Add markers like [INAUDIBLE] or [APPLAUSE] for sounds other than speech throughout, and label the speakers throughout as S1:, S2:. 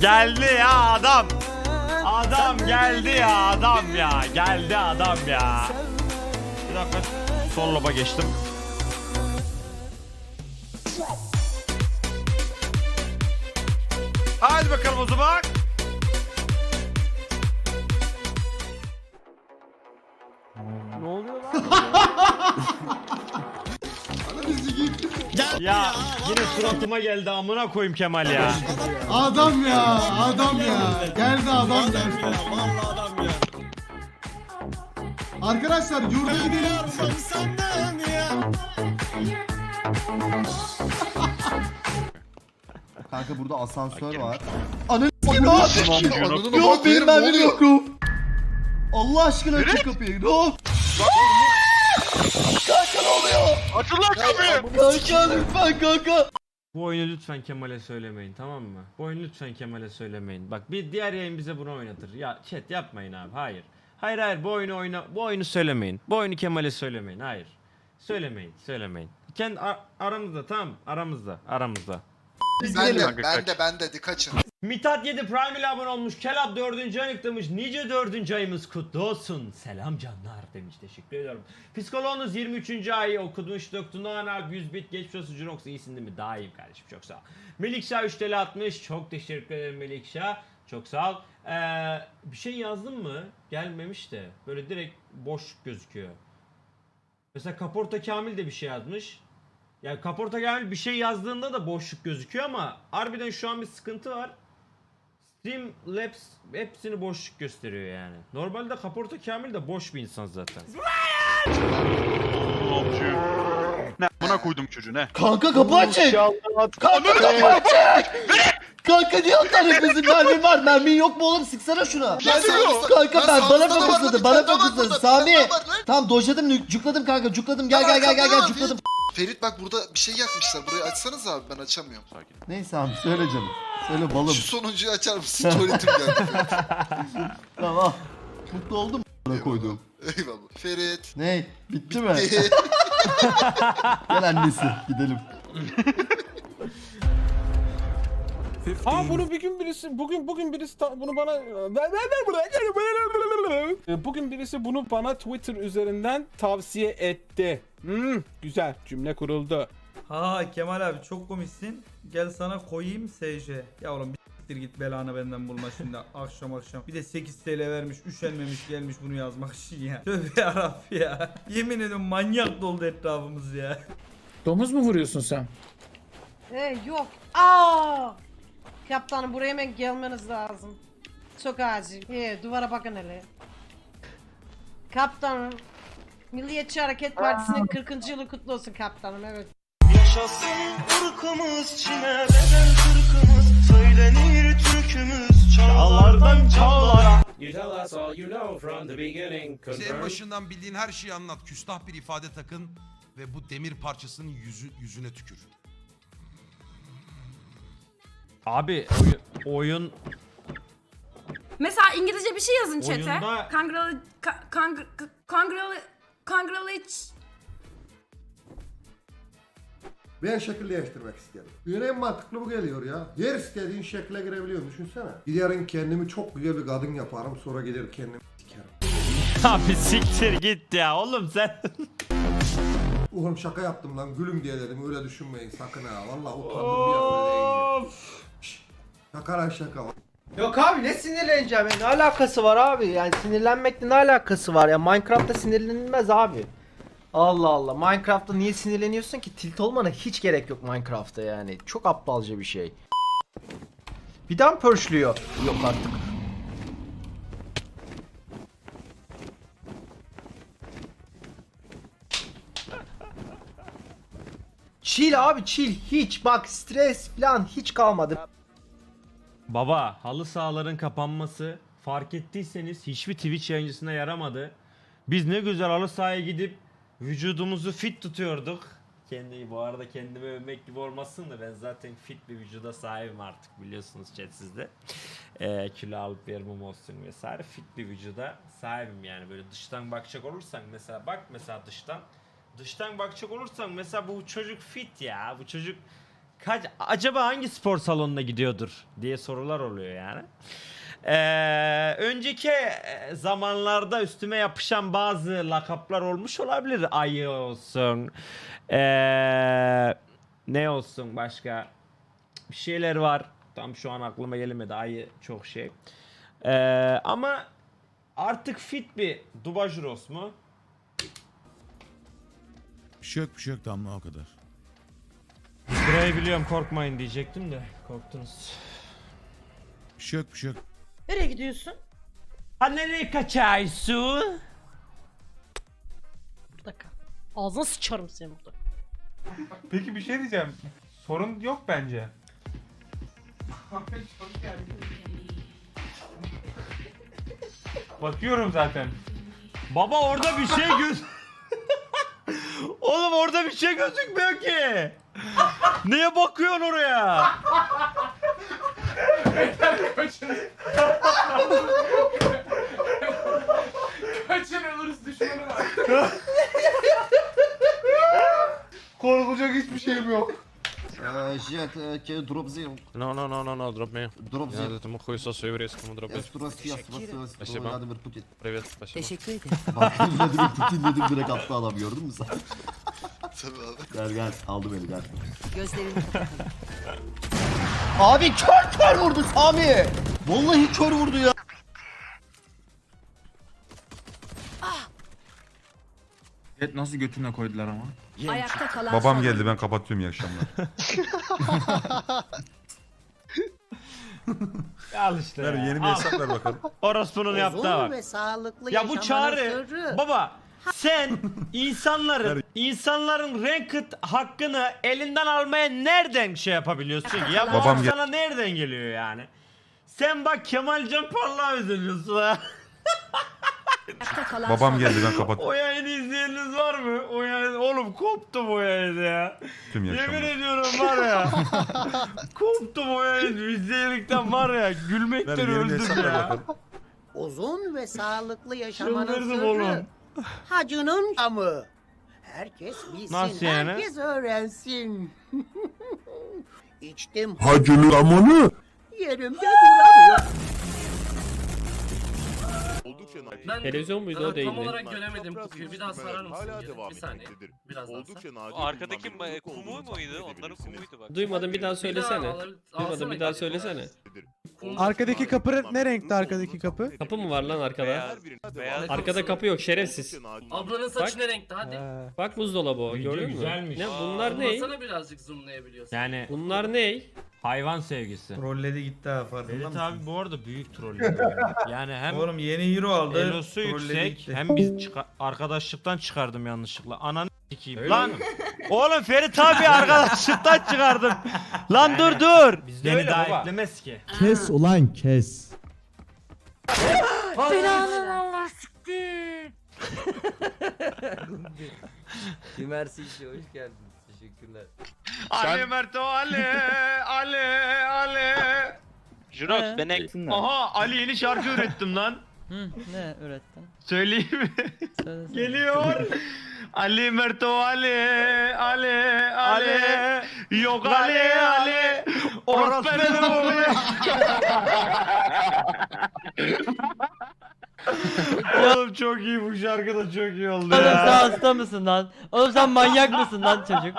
S1: Geldi ya adam. Adam geldi ya adam ya. Geldi adam ya. Bir dakika sol loba geçtim. Hadi bakalım o zaman.
S2: Ne oluyor lan? [LAUGHS]
S1: Ya yine suratıma geldi amına koyayım Kemal ya.
S3: Adam ya, adam ya. Geldi adam geldi.
S2: Vallahi adam ya.
S3: Arkadaşlar yurda gidelim.
S4: Kanka burada asansör var.
S5: Yok bilmem yokum.
S4: Allah aşkına aç kapıyı. Ne oldu?
S5: Açın lan kapıyı.
S4: Kanka lütfen kanka.
S1: Bu oyunu lütfen Kemal'e söylemeyin tamam mı? Bu oyunu lütfen Kemal'e söylemeyin. Bak bir diğer yayın bize bunu oynatır. Ya chat yapmayın abi hayır. Hayır hayır bu oyunu oyna bu oyunu söylemeyin. Bu oyunu Kemal'e söylemeyin. Hayır. Söylemeyin, söylemeyin. Kendi ar- aramızda tamam aramızda aramızda.
S5: Ben
S4: gidelim.
S5: de, ben de, ben de, kaçın.
S1: Mithat 7 Prime ile abone olmuş. Kelab 4. aylık demiş. Nice 4. ayımız kutlu olsun. Selam canlar demiş. Teşekkür ediyorum. Psikoloğunuz 23. ayı okumuş. Dr. Nohan Alp 100 bit. Geçmiş olsun Jurox. İyisin değil mi? Daha iyiyim kardeşim. Çok sağ ol. Melikşah 3 TL atmış. Çok teşekkür ederim Melikşah. Çok sağ ol. Ee, bir şey yazdın mı? Gelmemiş de. Böyle direkt boş gözüküyor. Mesela Kaporta Kamil de bir şey yazmış. Yani Kaporta Kamil bir şey yazdığında da boşluk gözüküyor ama harbiden şu an bir sıkıntı var. Streamlabs hepsini boşluk gösteriyor yani. Normalde Kaporta Kamil de boş bir insan zaten.
S6: Ne buna koydum çocuğu ne?
S4: Kanka kapı açık. Kanka kapı açık. Kanka niye atar hepimizin mermi var? Mermin yok mu oğlum? Sıksana şuna.
S5: Ben sağ-
S4: Kanka
S5: ben
S4: bana fokusladı. Bana fokusladı. Sami. Tamam dojladım, cukladım kanka, cukladım. Gel gel gel gel gel, cukladım.
S5: Ferit bak burada bir şey yakmışlar. Burayı açsanız abi ben açamıyorum.
S6: Sakin.
S4: Neyse abi söyle canım. Söyle balım.
S5: Şu sonuncuyu açar mısın? Tuvaletim geldi. [LAUGHS]
S4: Tamam. Mutlu oldum. Bana koydum.
S5: Eyvallah. Ferit.
S4: Ne? Bitti mi? [LAUGHS] Gel annesi gidelim. [LAUGHS]
S2: Aa bunu bir gün birisi bugün bugün birisi ta- bunu bana bugün birisi bunu bana Twitter üzerinden tavsiye etti. Hmm, güzel cümle kuruldu.
S7: Ha Kemal abi çok komiksin. Gel sana koyayım SJ. Ya oğlum bir siktir git belanı benden bulma şimdi [LAUGHS] akşam akşam. Bir de 8 TL vermiş, üşenmemiş gelmiş bunu yazmak için ya. Tövbe yarabbi ya. Yemin ediyorum manyak doldu etrafımız ya.
S8: Domuz mu vuruyorsun sen?
S9: Ee, yok. Aa! Kaptanım buraya hemen gelmeniz lazım. Çok acil. Ee, duvara bakın hele. Kaptanım. Milliyetçi Hareket Partisi'nin 40. yılı kutlu olsun kaptanım evet.
S10: Yaşasın ırkımız Çin'e bedel kırkımız Söylenir türkümüz çağlardan çağlara
S11: Senin başından bildiğin her şeyi anlat. Küstah bir ifade takın ve bu demir parçasının yüzü, yüzüne tükür.
S1: Abi oyun, oyun
S12: Mesela İngilizce bir şey yazın chat'e.
S1: Oyunda-
S12: Kangralı... ka- kangr- k- Kangralı... Kangralı...
S3: Ben şekil değiştirmek istedim. Yine en mantıklı bu geliyor ya. Yer istediğin şekle girebiliyorsun düşünsene. Giderim kendimi çok güzel bir kadın yaparım sonra gider kendimi sikerim.
S1: abi siktir git ya oğlum sen.
S3: Oğlum şaka yaptım lan gülüm diye dedim öyle düşünmeyin sakın ha. Vallahi utandım bir an öyle deyince. Şşş, Şaka şaka.
S7: Yok abi ne sinirleneceğim ne alakası var abi yani sinirlenmekle ne alakası var ya Minecraft'ta sinirlenilmez abi. Allah Allah Minecraft'ta niye sinirleniyorsun ki tilt olmana hiç gerek yok Minecraft'ta yani çok aptalca bir şey. Bir daha mı pörşlüyor? Yok artık. Chill abi chill hiç bak stres falan hiç kalmadı.
S1: Baba halı sahaların kapanması fark ettiyseniz hiçbir Twitch yayıncısına yaramadı. Biz ne güzel halı sahaya gidip vücudumuzu fit tutuyorduk. Kendi bu arada kendimi övmek gibi olmasın da ben zaten fit bir vücuda sahibim artık biliyorsunuz chat sizde. Ee, kilo alıp vermem olsun vesaire fit bir vücuda sahibim yani böyle dıştan bakacak olursan mesela bak mesela dıştan dıştan bakacak olursan mesela bu çocuk fit ya bu çocuk kaç acaba hangi spor salonuna gidiyordur diye sorular oluyor yani. Ee, önceki e, zamanlarda üstüme yapışan bazı lakaplar olmuş olabilir. Ayı olsun. Ee, ne olsun başka? Bir şeyler var. Tam şu an aklıma gelemedi. Ayı çok şey. Ee, ama artık fit bir Dubajuros mu?
S11: Bir şey yok bir şey yok Damla o kadar.
S1: Burayı biliyorum korkmayın diyecektim de korktunuz.
S11: Bir şey yok bir şey yok.
S9: Nereye gidiyorsun?
S1: Ha nereye kaçarsın?
S9: Burada kal. Ağzına sıçarım seni burada.
S2: Peki bir şey diyeceğim. Sorun yok bence. Bakıyorum zaten.
S1: Baba orada bir şey göz... [LAUGHS] Oğlum orada bir şey gözükmüyor ki. Niye bakıyorsun oraya?
S2: Kaçırılırız düşmanı var.
S4: Korkacak hiçbir şeyim yok. Jet, uh, drop zero.
S10: No, no, no, no, no, drop me.
S4: Drop
S10: Я
S4: zero.
S10: этому хуесосу еврейскому дроблю.
S4: Спасибо. Vladimir Putin.
S10: Привет, спасибо.
S12: Teşekkür ederim.
S4: Bak Vladimir Putin dedim direkt attı adam gördün mü sen?
S5: Tabii abi.
S4: Gel gel aldı beni gel.
S12: Gözlerini kapatalım.
S4: Abi kör kör vurdu Sami. Vallahi kör vurdu ya.
S2: Evet nasıl götüne koydular ama.
S12: Ayakta kalan son.
S11: ben kapatıyorum iyi akşamlar. [LAUGHS]
S1: Al işte. ya. Al.
S11: hesap ver bakalım.
S1: Orospunun yaptığı bak.
S12: ve sağlıklı
S1: Ya bu çağrı baba sen insanların insanların ranked hakkını elinden almaya nereden şey yapabiliyorsun ki? Ya bu
S11: Babam gel-
S1: sana nereden geliyor yani? Sen bak Kemal Can Parlak'a özeniyorsun ha.
S12: Son.
S11: geldi ben kapat
S1: O yayını izleyeniniz var mı? O yayın oğlum koptum o yayını ya.
S11: tüm
S1: Yemin ediyorum var ya. [LAUGHS] koptum o yayını izleyerekten var ya gülmekten öldüm ya.
S12: Uzun ve sağlıklı
S1: Çıldırdım oğlum.
S12: Hacının camı. Herkes bilsin,
S1: Nasıl yani?
S12: herkes öğrensin. [LAUGHS] İçtim,
S11: Hacının amanı.
S12: yerimde duramıyor.
S10: Televizyon muydu o değil mi?
S6: göremedim kokuyu. Bir daha sarar mısın? Bir saniye. Biraz Oldukça
S10: Arkadaki kumu muydu? Onların kumuydu bak. Duymadım bir daha söylesene. Duymadım bir daha söylesene.
S2: Arkadaki kapı ne renkte arkadaki kapı?
S10: Kapı mı var lan arkada? Arkada kapı yok şerefsiz.
S6: Ablanın
S10: saçı
S6: ne renkte? Hadi.
S10: Bak buzdolabı o
S1: Video
S10: gördün mü?
S1: güzelmiş.
S10: Ne bunlar ne?
S6: birazcık zoomlayabiliyorsun.
S1: Yani
S10: Bunlar ne?
S1: Hayvan sevgisi.
S2: Trolledi gitti ha farkında
S1: Evet
S2: mısın?
S1: abi bu arada büyük troll. [LAUGHS] yani hem
S2: Oğlum yeni hero aldı.
S1: elosu
S2: trolledi
S1: yüksek
S2: gitti.
S1: hem biz çıka- arkadaşlıktan çıkardım yanlışlıkla. Ananı sikeyim. Lan [LAUGHS] oğlum Ferit abi arkadaşlıktan çıkardım. Lan dur dur. Beni
S2: öyle
S1: daha
S2: baba.
S1: eklemez ki.
S4: Kes ulan kes.
S12: Belanı Allah siktir. [LAUGHS]
S10: Ümersi işi hoş geldiniz. Teşekkürler.
S1: Ali Merto Ali Ali Ali.
S10: Jurox ben ek...
S1: Aha Ali yeni şarkı ürettim lan.
S12: Ne öğrettin?
S1: Söyleyeyim mi? Geliyor. Ali Merto Ali Ali Ali Yok Ali Ali Orası benim oluyor. [LAUGHS] Oğlum çok iyi bu şarkı da çok iyi oldu ya.
S12: hasta mısın lan? Oğlum sen manyak mısın lan çocuk?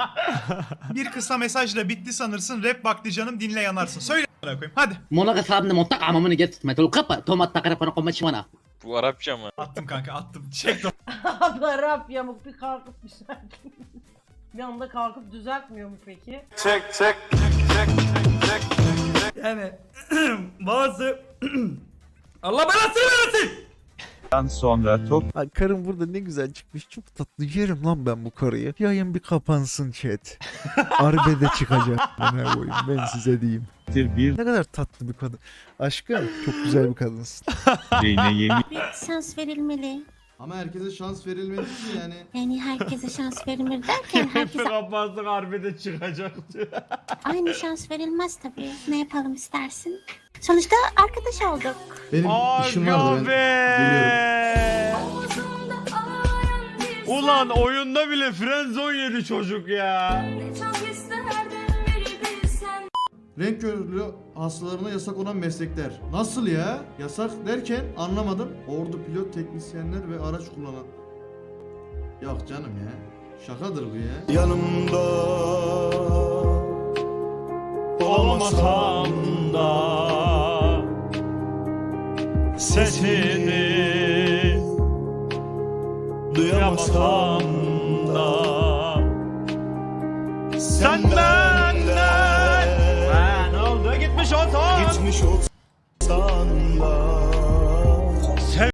S2: Bir kısa mesajla bitti sanırsın. Rap vakti canım dinle yanarsın. Söyle koyayım. Hadi.
S12: Mona kasabını montak amamını get. Metal kapa. Tomat takara pana koma çimana.
S10: Bu Arapça mı?
S2: Attım kanka attım. Çek
S9: Abi [LAUGHS] Arap yamuk bir kalkıp bir şey. bir anda kalkıp düzeltmiyor mu peki?
S2: Yani [CLEARS THROAT] bazı [CLEARS THROAT] Allah belasını versin.
S11: Sonra top
S2: Ay karım burada ne güzel çıkmış. Çok tatlı yerim lan ben bu karıyı. Yayın bir kapansın chat. [LAUGHS] Arbede çıkacak. Ne koyayım ben size diyeyim.
S11: bir
S2: Ne kadar tatlı bir kadın. Aşkım çok güzel bir kadınsın. [LAUGHS]
S11: beyne yemin
S12: Bir şans verilmeli.
S4: Ama herkese şans verilmeli ki yani.
S12: Yani herkese şans verilmeli derken
S1: Hep kapansın harbide çıkacak diyor.
S12: aynı şans verilmez tabii. Ne yapalım istersin? Sonuçta arkadaş olduk.
S4: Benim işim vardı ben.
S1: be. Ulan oyunda bile friendzone yedi çocuk ya.
S13: renk körlüğü hastalarına yasak olan meslekler. Nasıl ya? Yasak derken anlamadım. Ordu pilot teknisyenler ve araç kullanan. Yok canım ya. Şakadır bu ya.
S1: Yanımda olmasam sesini duyamasam da sen ben